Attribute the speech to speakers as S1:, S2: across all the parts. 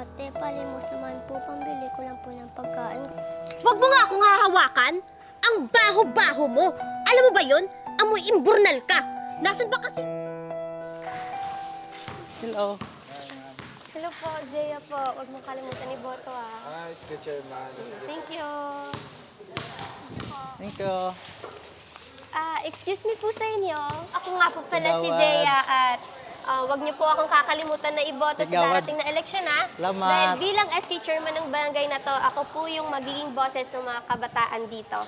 S1: Ate, palimos naman po. Pambili ko lang po ng pagkain.
S2: Huwag mo nga akong hahawakan! Ang baho-baho mo! Alam mo ba yun? Amoy imburnal ka! Nasaan ba kasi...
S3: Hello.
S1: Hello po, Zea po. Huwag mo kalimutan iboto ah.
S4: Ah, is the chairman.
S1: Thank you.
S3: Thank you.
S1: Ah, excuse me po sa inyo. Ako nga po pala si
S3: Gawad.
S1: Zea at ah, wag niyo po akong kakalimutan na iboto sa
S3: Gawad.
S1: darating na eleksyon ha.
S3: Salamat.
S1: Dahil bilang SK chairman ng barangay na to, ako po yung magiging boses ng mga kabataan dito.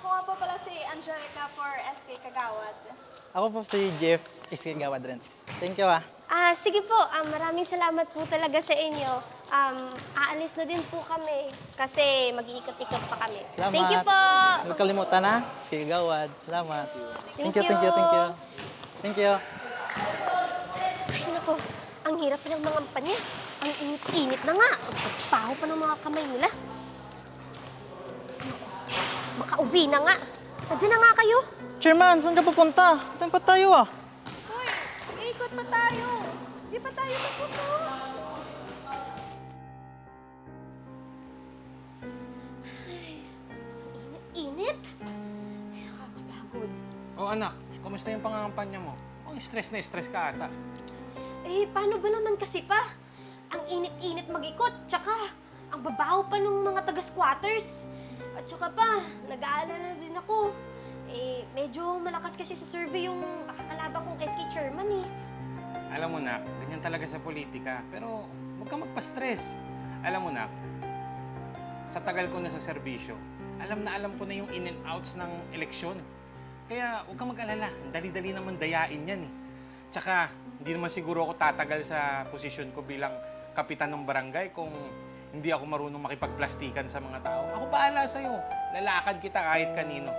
S5: Ako nga po pala si Angelica for SK Kagawad.
S3: Ako po si Jeff Iskigawad rin. Thank you ah.
S1: Ah, sige po. Ah, maraming salamat po talaga sa inyo. Um, aalis na din po kami kasi mag-iikot-ikot pa kami.
S3: Salamat.
S1: Thank you po.
S3: Huwag kalimutan na. Iskigawad. Salamat.
S1: Thank
S3: you, thank you,
S1: you.
S3: thank you. Thank you.
S1: Ay, nako. Ang hirap ng mga panya. Ang init-init na nga. Ang pagpaho pa ng mga kamay nila. Naku, Makauwi na nga. Nandiyan na nga kayo.
S3: Chairman, saan ka pupunta? Pa tayo ah?
S5: Uy, ikot pa tayo. Di pa tayo oh.
S1: Init. Ay, nakakapagod.
S4: Oh anak, kumusta yung pangangampanya mo? Ang stress na stress ka ata.
S1: Eh, paano ba naman kasi pa? Ang init-init mag-ikot, tsaka ang babaho pa ng mga taga-squatters. At tsaka pa, nag-aalala din ako. Eh, medyo malakas kasi sa survey yung kakalaban kong SK chairman eh.
S4: Alam mo nak, ganyan talaga sa politika. Pero huwag kang magpa-stress. Alam mo nak, sa tagal ko na sa serbisyo, alam na alam ko na yung in and outs ng eleksyon. Kaya huwag kang mag-alala. Ang dali-dali naman dayain yan eh. Tsaka, hindi naman siguro ako tatagal sa posisyon ko bilang kapitan ng barangay kung hindi ako marunong makipagplastikan sa mga tao. Ako bahala sa'yo. Lalakad kita kahit kanino.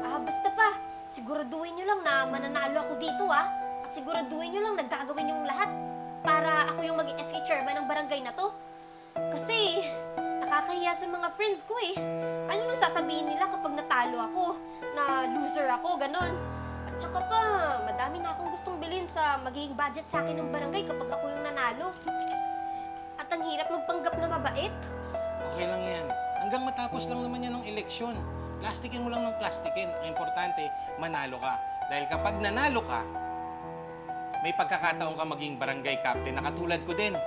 S1: Ah, basta pa, siguraduhin nyo lang na mananalo ako dito ah. At siguraduhin nyo lang na gagawin yung lahat para ako yung maging SK chairman ng barangay na to. Kasi, nakakahiya sa mga friends ko eh. Ano nang sasabihin nila kapag natalo ako? Na loser ako, ganun. At saka pa, madami na akong gustong bilhin sa magiging budget sa akin ng barangay kapag ako yung nanalo. At ang hirap magpanggap na mabait.
S4: Okay lang yan. Hanggang matapos lang naman yan ng eleksyon. Plastikin mo lang ng plastikin. Ang importante, manalo ka. Dahil kapag nanalo ka, may pagkakataon ka maging barangay captain na katulad ko din.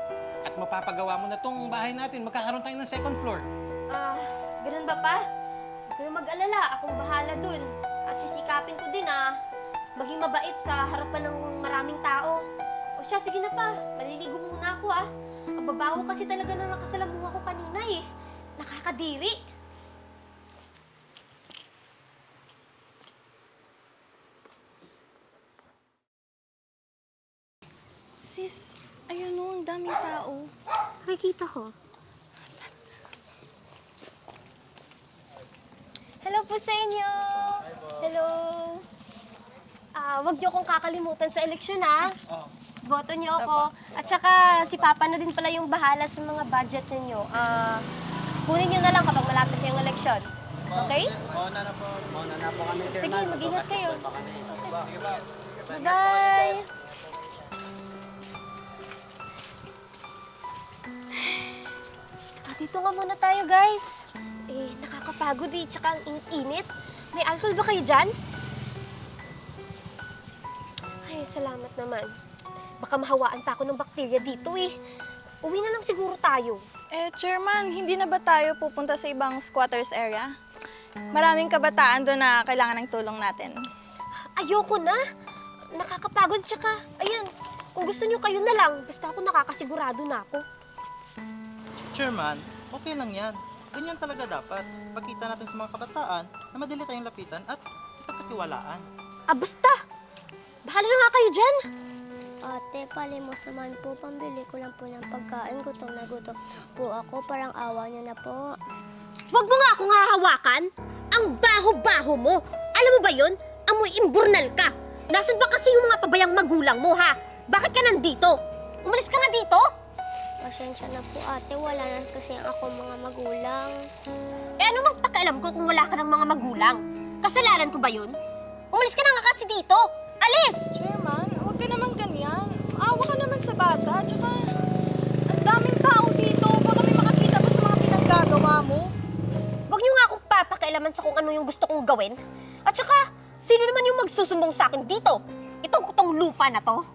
S4: At mapapagawa mo na tong bahay natin. Magkakaroon tayo ng second floor.
S1: Ah, ganun ba pa? Huwag kayong mag-alala, akong bahala dun. At sisikapin ko din ah, maging mabait sa harapan ng maraming tao. O siya, sige na pa, maliligo muna ako ah. Ang babaho kasi talaga na nakasalamuha ko kanina eh. Nakakadiri.
S5: Sis, ayun o, ang daming tao.
S1: Nakikita ko. Hello po sa inyo! Hello! Ah, wag niyo akong kakalimutan sa eleksyon ha. Boto niyo ako. At saka si Papa na din pala yung bahala sa mga budget ninyo. Ah, kunin niyo na lang kapag malapit na yung eleksyon. Okay?
S3: Mauna na po. Mauna na po kami,
S1: Sige, mag-ingat kayo. Bye-bye! Ah, dito nga muna tayo, guys. Eh, nakakapagod eh, tsaka ang init-init. May alcohol ba kayo dyan? Ay, salamat naman. Baka mahawaan pa ako ng bakterya dito eh. Uwi na lang siguro tayo.
S5: Eh, Chairman, hindi na ba tayo pupunta sa ibang squatters area? Maraming kabataan doon na kailangan ng tulong natin.
S1: Ayoko na. Nakakapagod tsaka, ayan, kung gusto niyo kayo na lang, basta ako nakakasigurado na ako.
S3: Chairman, okay lang yan. Ganyan talaga dapat. Pagkita natin sa mga kabataan na madali tayong lapitan at ipagkatiwalaan.
S1: Ah, basta! Bahala na nga kayo dyan!
S6: Ate, palimos naman po. Pambili ko lang po ng pagkain. Gutom na gutom po ako. Parang awa niyo na po.
S2: Huwag mo nga akong hahawakan! Ang baho-baho mo! Alam mo ba yun? Amoy imburnal ka! Nasaan ba kasi yung mga pabayang magulang mo, ha? Bakit ka nandito? Umalis ka nga dito!
S6: Pasensya na po ate, wala na kasi ako mga magulang.
S2: Eh ano mang ko kung wala ka ng mga magulang? Kasalanan ko ba yun? Umalis ka na nga kasi dito! Alis!
S5: Chairman, huwag ka naman ganyan. Awa ka naman sa bata, tsaka ang daming tao dito. Baka may makakita mo sa mga pinaggagawa mo.
S1: Huwag niyo nga akong papakailaman sa kung ano yung gusto kong gawin. At tsaka, sino naman yung magsusumbong sa akin dito? Itong kutong lupa na to.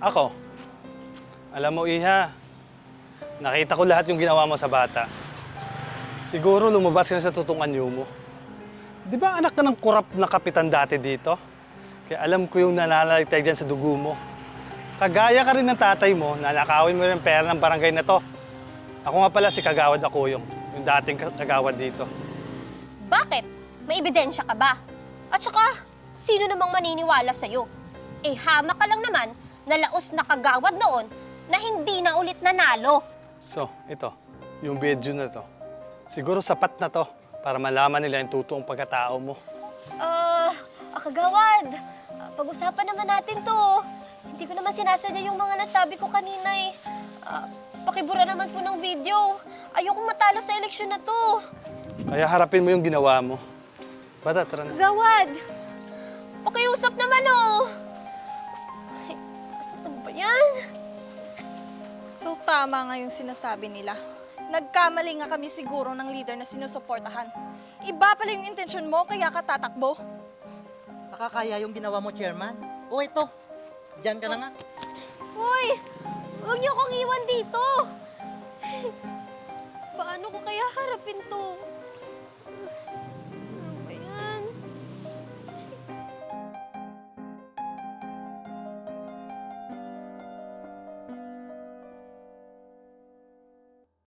S7: Ako? Alam mo, Iha, nakita ko lahat yung ginawa mo sa bata. Siguro lumabas ka na sa totoong anyo mo. Di ba anak ka ng kurap na kapitan dati dito? Kaya alam ko yung nananaligtay dyan sa dugo mo. Kagaya ka rin ng tatay mo, nanakawin mo rin pera ng barangay na to. Ako nga pala si Kagawad ako yung, dating ka- kagawad dito.
S1: Bakit? May ebidensya ka ba? At saka, sino namang maniniwala sa'yo? Eh, hama ka lang naman na laos na kagawad noon na hindi na ulit nanalo.
S7: So, ito, yung video na to. Siguro sapat na to para malaman nila yung totoong pagkatao mo.
S1: Ah, ah, kagawad, ah, pag-usapan naman natin to. Hindi ko naman sinasadya yung mga nasabi ko kanina eh. Ah, pakibura naman po ng video. Ayokong matalo sa eleksyon na to.
S7: Kaya harapin mo yung ginawa mo. Bata, tara na.
S1: Kagawad, pakiusap naman oh. Ay, Ano ba yan?
S5: So tama nga yung sinasabi nila. Nagkamali nga kami siguro ng leader na sinusuportahan. Iba pala yung intensyon mo, kaya ka tatakbo.
S3: Nakakaya yung ginawa mo, Chairman. O ito, dyan ka na nga.
S1: Hoy! Huwag niyo akong iwan dito! Paano ko kaya harapin to?